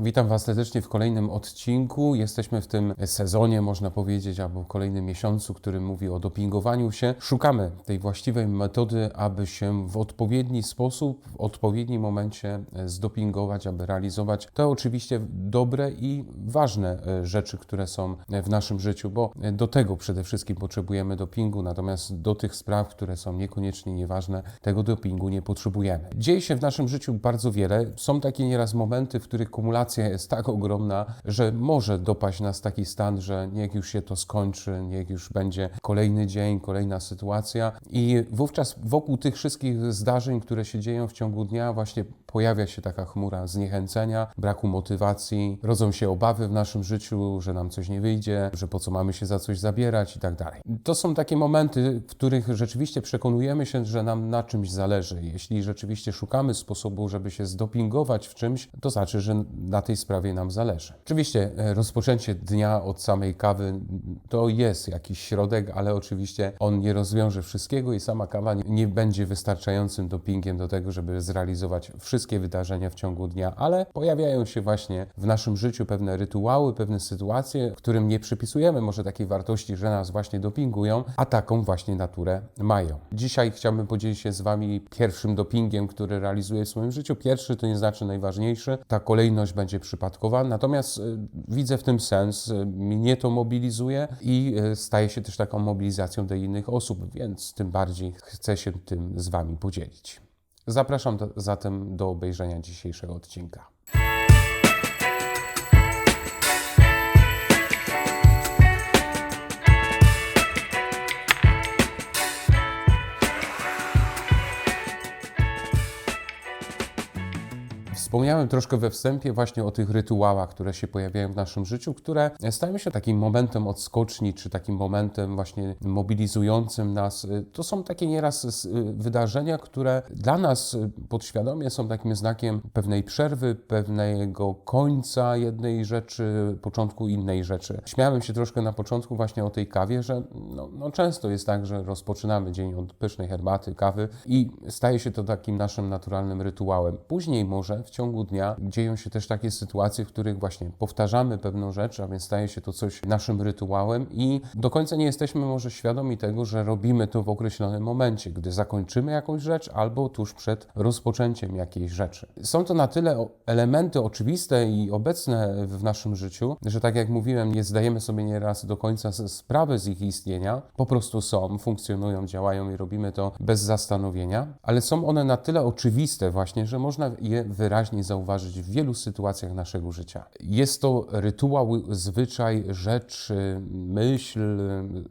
Witam Was serdecznie w kolejnym odcinku. Jesteśmy w tym sezonie, można powiedzieć, albo kolejnym miesiącu, który mówi o dopingowaniu się. Szukamy tej właściwej metody, aby się w odpowiedni sposób, w odpowiednim momencie zdopingować, aby realizować te oczywiście dobre i ważne e, rzeczy, które są w naszym życiu, bo do tego przede wszystkim potrzebujemy dopingu, natomiast do tych spraw, które są niekoniecznie nieważne, tego dopingu nie potrzebujemy. Dzieje się w naszym życiu bardzo wiele. Są takie nieraz momenty, w których kumulacja jest tak ogromna, że może dopaść nas taki stan, że niech już się to skończy, niech już będzie kolejny dzień, kolejna sytuacja. I wówczas wokół tych wszystkich zdarzeń, które się dzieją w ciągu dnia, właśnie pojawia się taka chmura zniechęcenia, braku motywacji, rodzą się obawy w naszym życiu, że nam coś nie wyjdzie, że po co mamy się za coś zabierać i tak dalej. To są takie momenty, w których rzeczywiście przekonujemy się, że nam na czymś zależy. Jeśli rzeczywiście szukamy sposobu, żeby się zdopingować w czymś, to znaczy, że na tej sprawie nam zależy. Oczywiście e, rozpoczęcie dnia od samej kawy to jest jakiś środek, ale oczywiście on nie rozwiąże wszystkiego i sama kawa nie- będzie wystarczającym dopingiem do tego, żeby zrealizować wszystkie wydarzenia w ciągu dnia, ale pojawiają się właśnie w naszym życiu pewne rytuały, pewne sytuacje, którym nie przypisujemy może takiej wartości, że nas właśnie dopingują, a taką właśnie naturę mają. Dzisiaj chciałbym podzielić się z Wami pierwszym dopingiem, który realizuję w swoim życiu. Pierwszy to nie znaczy najważniejszy, ta kolejność będzie przypadkowa, natomiast y, widzę w tym sens, y, mnie to mobilizuje i y, staje się też taką mobilizacją dla innych osób, więc tym bardziej chcę się tym z Wami podzielić. Zapraszam do, zatem do obejrzenia dzisiejszego odcinka. Wspomniałem troszkę we wstępie właśnie o tych rytuałach, które się pojawiają w naszym życiu, które stają się takim momentem odskoczni, czy takim momentem właśnie mobilizującym nas. To są takie nieraz s- wydarzenia, które dla nas podświadomie są takim znakiem pewnej przerwy, pewnego końca jednej rzeczy, początku innej rzeczy. Śmiałem się troszkę na początku właśnie o tej kawie, że no, no często jest tak, że rozpoczynamy dzień od pysznej herbaty, kawy i staje się to takim naszym naturalnym rytuałem. Później może w ciągu dnia dzieją się też takie sytuacje, w których właśnie powtarzamy pewną rzecz, a więc staje się to coś naszym rytuałem i do końca nie jesteśmy może świadomi tego, że robimy to w określonym momencie, gdy zakończymy jakąś rzecz albo tuż przed rozpoczęciem jakiejś rzeczy. Są to na tyle elementy oczywiste i obecne w naszym życiu, że tak jak mówiłem, nie zdajemy sobie nieraz do końca sprawy z ich istnienia. Po prostu są, funkcjonują, działają i robimy to bez zastanowienia, ale są one na tyle oczywiste właśnie, że można je wyraźnie zauważyć w wielu sytuacjach naszego życia. Jest to rytuał, zwyczaj, rzecz, myśl,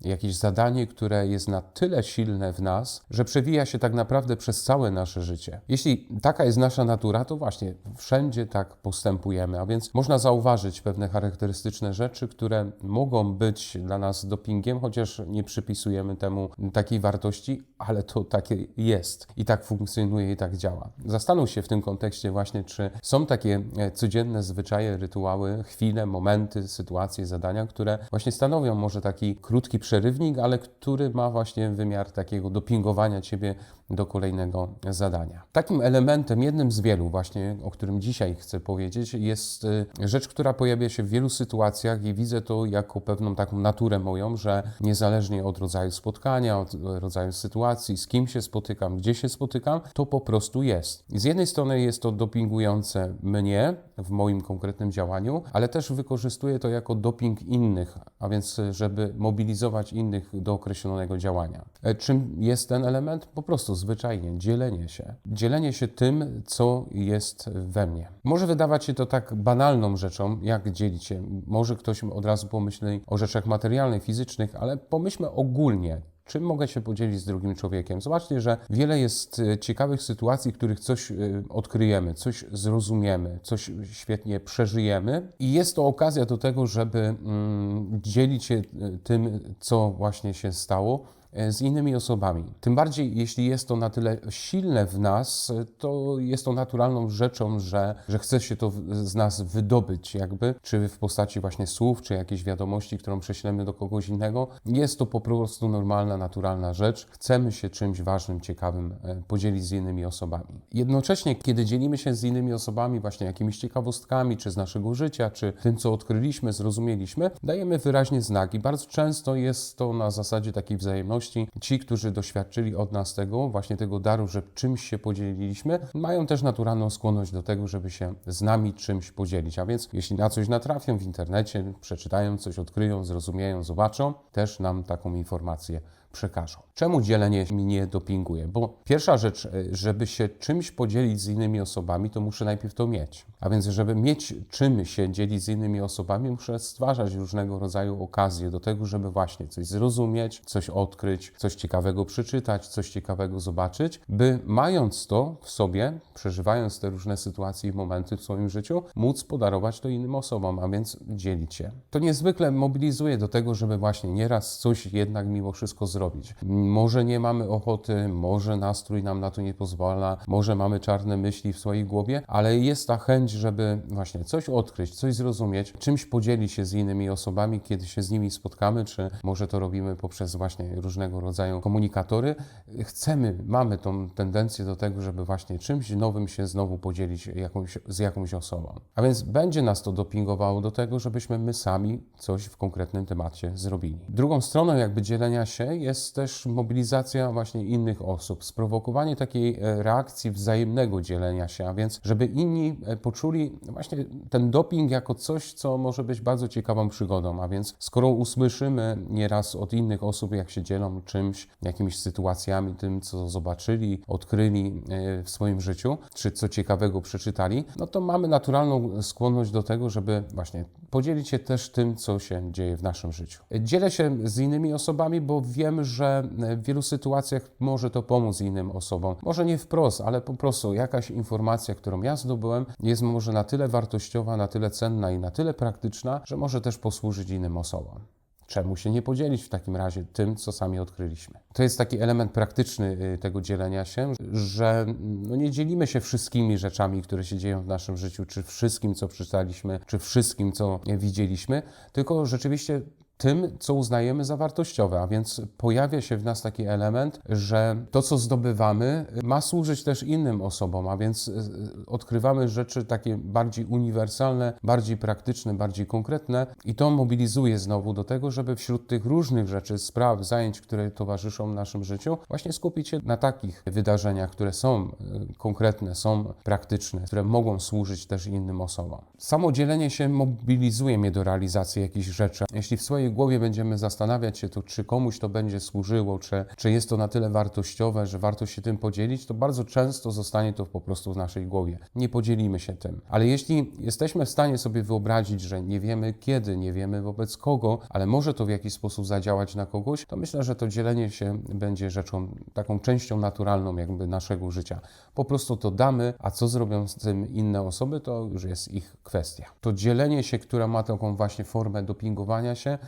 jakieś zadanie, które jest na tyle silne w nas, że przewija się tak naprawdę przez całe nasze życie. Jeśli taka jest nasza natura, to właśnie wszędzie tak postępujemy, a więc można zauważyć pewne charakterystyczne rzeczy, które mogą być dla nas dopingiem, chociaż nie przypisujemy temu takiej wartości, ale to takie jest i tak funkcjonuje i tak działa. Zastanów się w tym kontekście właśnie, czy są takie e, codzienne zwyczaje, rytuały, chwile, momenty, sytuacje, zadania, które właśnie stanowią może taki krótki przerywnik, ale który ma właśnie wymiar takiego dopingowania ciebie do kolejnego zadania. Takim elementem, jednym z wielu właśnie, o którym dzisiaj chcę powiedzieć, jest y, rzecz, która pojawia się w wielu sytuacjach i widzę to jako pewną taką naturę moją, że niezależnie od rodzaju spotkania, od rodzaju sytuacji, z kim się spotykam, gdzie się spotykam, to po prostu jest. Z jednej strony jest to dopingujące mnie w moim konkretnym działaniu, ale też wykorzystuję to jako doping innych, a więc żeby mobilizować innych do określonego działania. E, Czym jest ten element? Po prostu zwyczajnie dzielenie się. Dzielenie się tym, co jest we mnie. Może wydawać się to tak banalną rzeczą, jak dzielić się. Może ktoś od razu pomyśli o rzeczach materialnych, fizycznych, ale pomyślmy ogólnie. Czym mogę się podzielić z drugim człowiekiem? Zobaczcie, że wiele jest e, ciekawych sytuacji, w których coś e, odkryjemy, coś zrozumiemy, coś świetnie przeżyjemy, i jest to okazja do tego, żeby mm, dzielić się e, tym, co właśnie się stało, z innymi osobami. Tym bardziej, jeśli jest to na tyle silne w nas, e, to jest to naturalną rzeczą, że, że chce się to z nas wydobyć, jakby, czy w postaci właśnie słów, czy jakiejś wiadomości, którą prześlemy do kogoś innego. Jest to po prostu normalna, naturalna rzecz. Chcemy się czymś ważnym, ciekawym e, podzielić z innymi osobami. Jednocześnie, kiedy dzielimy się z innymi osobami, właśnie jakimiś ciekawostkami, czy z naszego życia, czy tym, co odkryliśmy, zrozumieliśmy, dajemy wyraźnie znaki. Bardzo często jest to na zasadzie takiej wzajemności. Ci, którzy doświadczyli od nas tego, właśnie tego daru, że czymś się podzieliliśmy, mają też naturalną skłonność do tego, żeby się z nami czymś podzielić. A więc jeśli na coś natrafią w internecie, przeczytają coś, odkryją, zrozumieją, zobaczą, też nam taką informację przekażą. Czemu dzielenie mnie dopinguje? Bo pierwsza rzecz, e, żeby się czymś podzielić z innymi osobami, to muszę najpierw to mieć. A więc, żeby mieć czym się dzielić z innymi osobami, muszę stwarzać różnego rodzaju okazje do tego, żeby właśnie coś zrozumieć, coś odkryć, coś ciekawego przeczytać, coś ciekawego zobaczyć, by mając to w sobie, przeżywając te różne sytuacje i momenty w swoim życiu, móc podarować to innym osobom, a więc dzielić się. To niezwykle mobilizuje do tego, żeby właśnie nieraz coś jednak mimo wszystko zrobić zrobić. Może nie mamy ochoty, może nastrój nam na to nie pozwala, może mamy czarne myśli w swojej głowie, ale jest ta chęć, żeby właśnie coś odkryć, coś zrozumieć, czymś podzielić się z innymi osobami, kiedy się z nimi spotkamy, czy może to robimy poprzez właśnie różnego rodzaju komunikatory. Chcemy, mamy tą tendencję do tego, żeby właśnie czymś nowym się znowu podzielić jakąś, z jakąś osobą. A więc będzie nas to dopingowało do tego, żebyśmy my sami coś w konkretnym temacie zrobili. Drugą stroną jakby dzielenia się jest też mobilizacja właśnie innych osób, sprowokowanie takiej e, reakcji wzajemnego dzielenia się, a więc żeby inni e, poczuli właśnie ten doping jako coś, co może być bardzo ciekawą przygodą, a więc skoro usłyszymy nieraz od innych osób, jak się dzielą czymś, jakimiś sytuacjami, tym, co zobaczyli, odkryli e, w swoim życiu, czy co ciekawego przeczytali, no to mamy naturalną skłonność do tego, żeby właśnie podzielić się też tym, co się dzieje w naszym życiu. Dzielę się z innymi osobami, bo wiem, że w wielu sytuacjach może to pomóc innym osobom. Może nie wprost, ale po prostu jakaś informacja, którą ja zdobyłem, jest może na tyle wartościowa, na tyle cenna i na tyle praktyczna, że może też posłużyć innym osobom. Czemu się nie podzielić w takim razie tym, co sami odkryliśmy? To jest taki element praktyczny y, tego dzielenia się, że no nie dzielimy się wszystkimi rzeczami, które się dzieją w naszym życiu, czy wszystkim, co przeczytaliśmy, czy wszystkim, co widzieliśmy, tylko rzeczywiście tym, co uznajemy za wartościowe, a więc pojawia się w nas taki element, że to, co zdobywamy, ma służyć też innym osobom, a więc e, odkrywamy rzeczy takie bardziej uniwersalne, bardziej praktyczne, bardziej konkretne i to mobilizuje znowu do tego, żeby wśród tych różnych rzeczy, spraw, zajęć, które towarzyszą naszym życiu, właśnie skupić się na takich wydarzeniach, które są e, konkretne, są praktyczne, które mogą służyć też innym osobom. Samo dzielenie się mobilizuje mnie do realizacji jakichś rzeczy. Jeśli w swojej swojej głowie będziemy zastanawiać się, to, czy komuś to będzie służyło, czy, czy jest to na tyle wartościowe, że warto się tym podzielić, to bardzo często zostanie to po prostu w naszej głowie. Nie podzielimy się tym. Ale jeśli jesteśmy w stanie sobie wyobrazić, że nie wiemy kiedy, nie wiemy wobec kogo, ale może to w jakiś sposób zadziałać na kogoś, to myślę, że to dzielenie się będzie rzeczą, taką częścią naturalną jakby naszego życia. Po prostu to damy, a co zrobią z tym inne osoby, to już jest ich kwestia. To dzielenie się, które ma taką właśnie formę dopingowania się,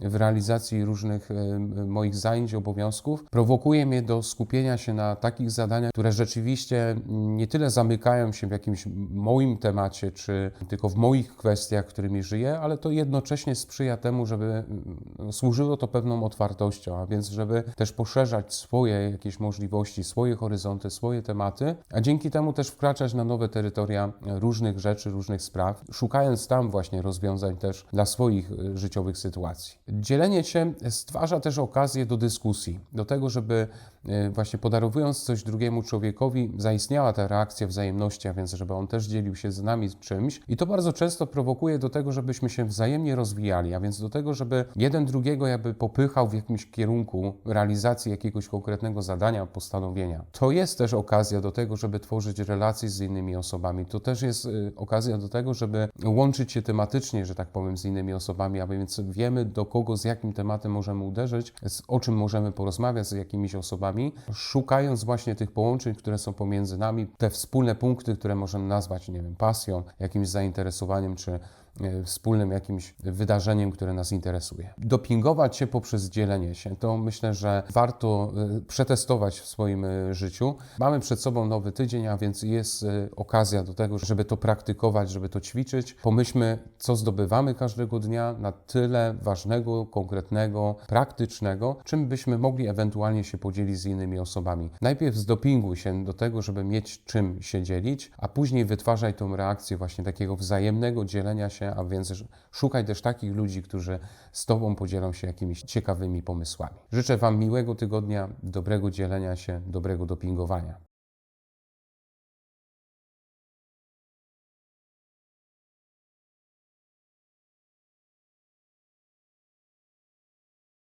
w realizacji różnych moich zajęć, obowiązków, prowokuje mnie do skupienia się na takich zadaniach, które rzeczywiście nie tyle zamykają się w jakimś moim temacie, czy tylko w moich kwestiach, którymi żyję, ale to jednocześnie sprzyja temu, żeby służyło to pewną otwartością, a więc żeby też poszerzać swoje jakieś możliwości, swoje horyzonty, swoje tematy, a dzięki temu też wkraczać na nowe terytoria różnych rzeczy, różnych spraw, szukając tam właśnie rozwiązań też dla swoich e, życiowych sytuacji. Dzielenie się stwarza też okazję do dyskusji, do tego, żeby właśnie podarowując coś drugiemu człowiekowi, zaistniała ta reakcja wzajemności, a więc żeby on też dzielił się z nami czymś. I to bardzo często prowokuje do tego, żebyśmy się wzajemnie rozwijali, a więc do tego, żeby jeden drugiego jakby popychał w jakimś kierunku realizacji jakiegoś konkretnego zadania, postanowienia. To jest też okazja do tego, żeby tworzyć relacje z innymi osobami. To też jest e, okazja do tego, żeby łączyć się tematycznie, że tak powiem, z innymi osobami, a więc wiemy, do kogo, z jakim tematem możemy uderzyć, o czym możemy porozmawiać z jakimiś osobami, szukając właśnie tych połączeń, które są pomiędzy nami, te wspólne punkty, które możemy nazwać, nie wiem, pasją, jakimś zainteresowaniem czy wspólnym jakimś wydarzeniem, które nas interesuje. Dopingować się poprzez dzielenie się, to myślę, że warto e, przetestować w swoim e, życiu. Mamy przed sobą nowy tydzień, a więc jest e, okazja do tego, żeby to praktykować, żeby to ćwiczyć. Pomyślmy, co zdobywamy każdego dnia na tyle ważnego, konkretnego, praktycznego, czym byśmy mogli ewentualnie się podzielić z innymi osobami. Najpierw zdopinguj się do tego, żeby mieć czym się dzielić, a później wytwarzaj tą reakcję właśnie takiego wzajemnego dzielenia się, a więc szukaj też takich ludzi, którzy z Tobą podzielą się jakimiś ciekawymi pomysłami. Życzę Wam miłego tygodnia, dobrego dzielenia się, dobrego dopingowania.